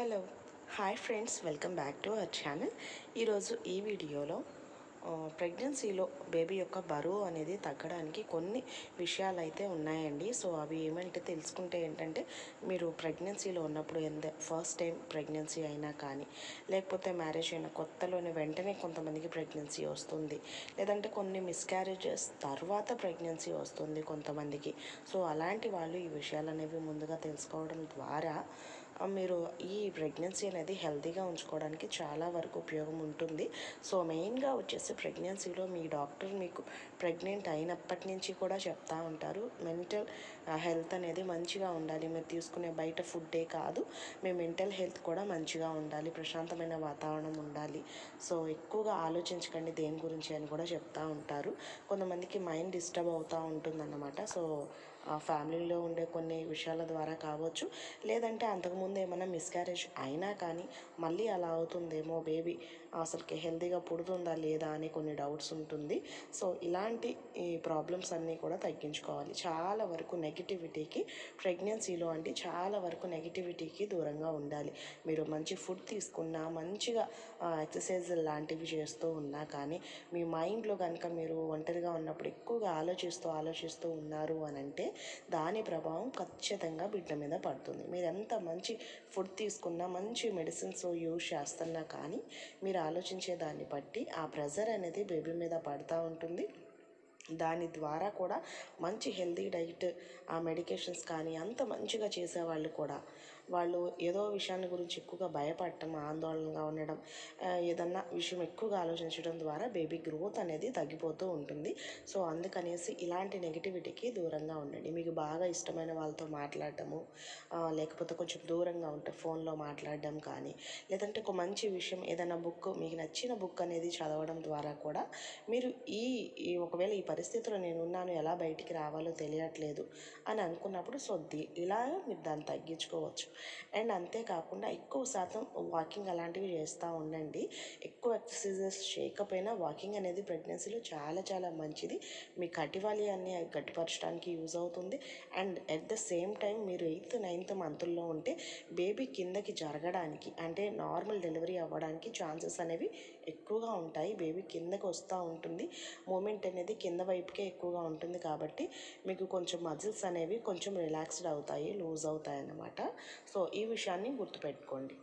Hello hi friends welcome back to our channel. ఈరోజు ఈ వీడియోలో ప్రెగ్నెన్సీలో బేబీ యొక్క బరువు అనేది తగ్గడానికి కొన్ని విషయాలు అయితే ఉన్నాయండి. సో అవి ఏమంటే తెలుసుకుంటే ఏంటంటే మీరు ప్రెగ్నెన్సీలో ఉన్నప్పుడు ఎంత ఫస్ట్ టైం ప్రెగ్నెన్సీ అయినా కానీ లేకపోతే మ్యారేజ్ అయిన కొత్తలోనే వెంటనే కొంతమందికి ప్రెగ్నెన్సీ వస్తుంది. లేదంటే కొన్ని మిస్క్యారేజెస్ తర్వాత ప్రెగ్నెన్సీ వస్తుంది కొంతమందికి. సో అలాంటి వాళ్ళు ఈ విషయాలు అనేవి ముందుగా తెలుసుకోవడం ద్వారా మీరు ఈ ప్రెగ్నెన్సీ అనేది హెల్తీగా ఉంచుకోవడానికి చాలా వరకు ఉపయోగం ఉంటుంది. సో మెయిన్గా వచ్చేసి ప్రెగ్నెన్సీలో మీ డాక్టర్ మీకు ప్రెగ్నెంట్ అయినప్పటి నుంచి కూడా చెప్తా ఉంటారు. మెంటల్ హెల్త్ అనేది మంచిగా ఉండాలి. మీరు తీసుకునే బయట ఫుడ్డే కాదు. మీ మెంటల్ హెల్త్ కూడా మంచిగా ఉండాలి. ప్రశాంతమైన వాతావరణం ఉండాలి. సో ఎక్కువగా ఆలోచించకండి దేని గురించి అని కూడా చెప్తూ ఉంటారు. కొంతమందికి మైండ్ డిస్టర్బ్ అవుతూ ఉంటుందన్నమాట. సో ఫ్యామిలీలో ఉండే కొన్ని విషయాల ద్వారా కావచ్చు. లేదంటే అంతకుముందు ఏమైనా మిస్క్యారేజ్ అయినా కానీ మళ్ళీ అలా అవుతుందేమో బేబీ అసలుకి హెల్తీగా పుడుతుందా లేదా అని కొన్ని డౌట్స్ ఉంటుంది. సో ఇలాంటి ఈ ప్రాబ్లమ్స్ అన్నీ కూడా తగ్గించుకోవాలి. చాలా వరకు నెగిటివిటీకి ప్రెగ్నెన్సీలో అంటే చాలా వరకు నెగిటివిటీకి దూరంగా ఉండాలి. మీరు మంచి ఫుడ్ తీసుకున్నా మంచిగా ఎక్సర్సైజ్ లాంటివి చేస్తూ ఉన్నా కానీ మీ మైండ్లో కనుక మీరు ఒంటరిగా ఉన్నప్పుడు ఎక్కువగా ఆలోచిస్తూ ఆలోచిస్తూ ఉన్నారు అని అంటే దాని ప్రభావం ఖచ్చితంగా బిడ్డ మీద పడుతుంది. మీరు ఎంత మంచి ఫుడ్ తీసుకున్నా మంచి మెడిసిన్స్ యూజ్ చేస్తున్నా కానీ మీరు ఆలోచించే దాన్ని బట్టి ఆ ప్రెజర్ అనేది బేబీ మీద పడుతూ ఉంటుంది. దాని ద్వారా కూడా మంచి హెల్తీ డైట్ ఆ మెడికేషన్స్ కానీ అంత మంచిగా చేసేవాళ్ళు కూడా. వాళ్ళు ఏదో విషయాన్ని గురించి ఎక్కువగా భయపడటం ఆందోళనగా ఉండడం ఏదన్నా విషయం ఎక్కువగా ఆలోచించడం ద్వారా బేబీ గ్రోత్ అనేది తగ్గిపోతూ ఉంటుంది. సో అందుకనేసి ఇలాంటి నెగిటివిటీకి దూరంగా ఉండండి. మీకు బాగా ఇష్టమైన వాళ్ళతో మాట్లాడటము లేకపోతే కొంచెం దూరంగా ఉంటే ఫోన్లో మాట్లాడడం కానీ లేదంటే ఒక మంచి విషయం ఏదైనా బుక్ మీకు నచ్చిన బుక్ అనేది చదవడం ద్వారా కూడా మీరు ఈ ఒకవేళ ఈ పరిస్థితిలో నేను ఉన్నాను ఎలా బయటికి రావాలో తెలియట్లేదు అని అనుకున్నప్పుడు సో ఇలా మీరు దాన్ని తగ్గించుకోవచ్చు. అండ్ అంతేకాకుండా ఎక్కువ శాతం వాకింగ్ అలాంటివి చేస్తూ ఉండండి. ఎక్కువ ఎక్సర్సైజెస్ చేయకపోయినా వాకింగ్ అనేది ప్రెగ్నెన్సీలో చాలా చాలా మంచిది. మీ కటివాలియాన్ని గట్టిపరచడానికి యూజ్ అవుతుంది. And at the same time మీరు ఎయిత్ నైన్త్ మంత్లో ఉంటే బేబీ కిందకి జరగడానికి అంటే నార్మల్ డెలివరీ అవ్వడానికి ఛాన్సెస్ అనేవి ఎక్కువగా ఉంటాయి. బేబీ కిందకి వస్తూ ఉంటుంది. మూమెంట్ అనేది కింద వైపుకే ఎక్కువగా ఉంటుంది కాబట్టి మీకు కొంచెం మజిల్స్ అనేవి కొంచెం రిలాక్స్డ్ అవుతాయి లూజ్ అవుతాయి అన్నమాట సో ఈ విషయాన్ని గుర్తుపెట్టుకోండి.